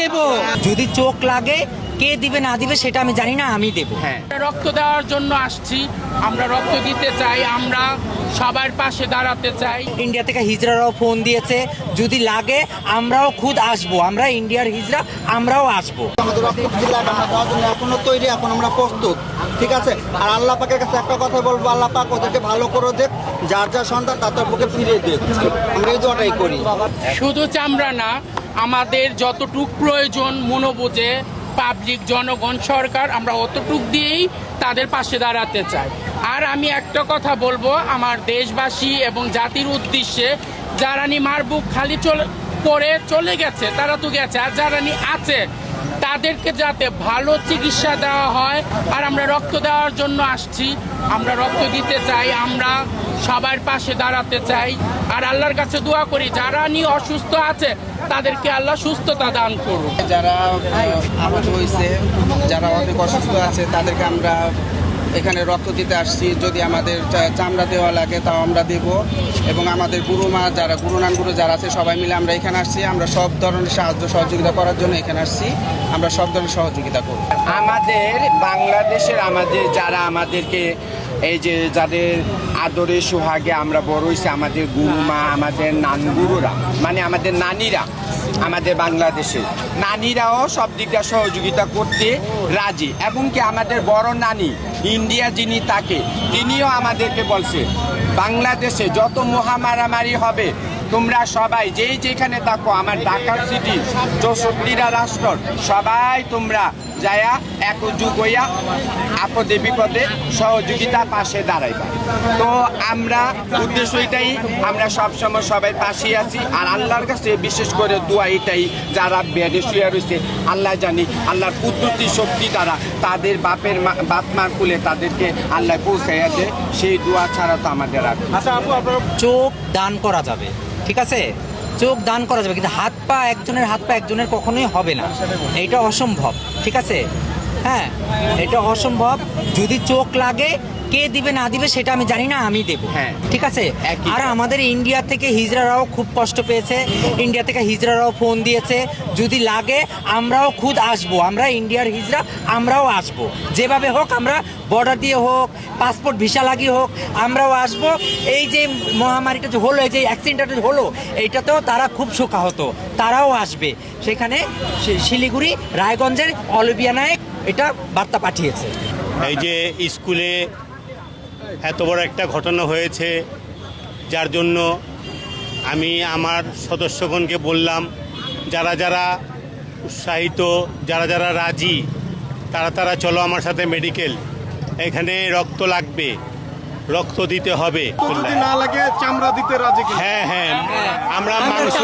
দেব। যদি চোখ লাগে কে দিবে না দিবে সেটা আমি জানি না আমি দেব। হ্যাঁ। রক্ত দেওয়ার জন্য আসছি। আমরা রক্ত দিতে চাই আমরা সবার পাশে দাঁড়াতে চাই। ইন্ডিয়া থেকে হিজড়ারাও ফোন দিয়েছে যদি লাগে আমরাও খুদ আসব। আমরা ইন্ডিয়ার হিজড়া আমরাও আসব। আমাদের রক্ত জেলা আমরা দেওয়ার জন্য এখনও তৈরি এখন আমরা প্রস্তুত। ঠিক আছে? আর আল্লাহ পাকের কাছে একটা কথা বলব আল্লাহ পাক ওদেরকে ভালো করে দেখ যার যার সন্তান তার বুকে ফিরিয়ে দেখ আমরা এই দোয়াটাই করি। শুধু চামড়া না আমাদের যতটুক প্রয়োজন মনোবোঝে পাবলিক জনগণ, সরকার, আমরা অতটুক দিয়েই তাদের পাশে দাঁড়াতে চাই। আর আমি একটা কথা বলব, আমার দেশবাসী এবং জাতির উদ্দেশ্যে, যারা নি মারবুক খালি চলে করে চলে গেছে, তারা তো গেছে, আর যারা নি আছে তাদেরকে যাতে ভালো চিকিৎসা দেওয়া হয় আর আমরা রক্ত দেওয়ার জন্য আসছি। আমরা রক্ত দিতে চাই, আমরা সবার পাশে দাঁড়াতে চাই। আর আল্লাহর কাছে দোয়া করি, যারা নিয়ে অসুস্থ আছে, তাদেরকে আল্লাহ সুস্থতা দান করুন যারা আহত হয়েছে, যারা অনেক অসুস্থ আছে, তাদেরকে আমরা এখানে রক্ত দিতে আসছি, যদি আমাদের চামড়া দেওয়া লাগে তাও আমরা দেব। এবং আমাদের গুরু মা যারা, গুরু নাম গুরু যারা আছে, সবাই মিলে আমরা এখানে আসছি। আমরা সব ধরনের সাহায্য, সহযোগিতা করার জন্য এখানে আসছি। আমরা সব ধরনের সহযোগিতা করব। আমাদের বাংলাদেশের আমাদের যারা আমাদেরকে, এই যে যাদের আদরে সোহাগে আমরা বড় হয়েছি আমাদের গুরুমা, আমাদের নানগুরুরা মানে আমাদের নানিরা আমাদের বাংলাদেশে। নানিরাও সব দিকটা সহযোগিতা করতে রাজি। এবং কি আমাদের বড় নানি ইন্ডিয়া যিনি তাকে, তিনিও আমাদেরকে বলছে, বাংলাদেশে যত মহামারামারি হবে, তোমরা সবাই যেই যেখানে থাকো, আমার ঢাকা সিটি, চৌষট্টিটা রাষ্ট্র, সবাই তোমরা যায়া একযুগ হইয়া আপদে বিপদে সহযোগিতা পাশে দাঁড়াইবা। তো আমরা উদ্দেশ্য এটাই আমরা সবসময় সবাই পাশে আছি আর আল্লাহর কাছে বিশেষ করে দোয়া এটাই যারা বেডে শুয়ে রয়েছে আল্লাহ জানি আল্লাহর কুদরতি শক্তি দ্বারা তাদের বাপের মা- বাপ মার কুলে তাদেরকে আল্লাহ পৌঁছাইয়া দেয়। সেই দোয়া ছাড়া তো আমাদের আর আচ্ছা আপু আপনার চোখ দান করা যাবে ঠিক আছে? চোখ দান করা যাবে কিন্তু হাত পা একজনের হাত পা একজনের কখনোই হবে না। এটা অসম্ভব। ঠিক আছে? হ্যাঁ এটা অসম্ভব। যদি চোখ লাগে কে দিবে না দিবে সেটা আমি জানি না আমি দেব। হ্যাঁ। ঠিক আছে? আর আমাদের ইন্ডিয়া থেকে হিজড়ারাও খুব কষ্ট পেয়েছে। ইন্ডিয়া থেকে হিজড়ারাও ফোন দিয়েছে যদি লাগে আমরাও খুদ আসব। আমরা ইন্ডিয়ার হিজরা আমরাও আসব। যেভাবে হোক আমরা বর্ডার দিয়ে হোক পাসপোর্ট ভিসা লাগিয়ে হোক আমরাও আসব। এই যে মহামারীটা যে হলো এই যে অ্যাক্সিডেন্টটা হলো এইটাতেও তারা খুব শোকাহত। তারাও আসবে। সেখানে শিলিগুড়ি রায়গঞ্জের অলবিয়া নায়ক এটা বার্তা পাঠিয়েছে। এই যে স্কুলে এত বড় একটা ঘটনা হয়েছে যার জন্য আমি আমার সদস্যগণকে বললাম যারা যারা উৎসাহিত যারা যারা রাজি তারা তারা চলো আমার সাথে মেডিকেল এখানে রক্ত লাগবে রক্ত দিতে হবে। যদি না লাগে চামড়া দিতে রাজি হ্যাঁ হ্যাঁ আমরা আমরা মাংস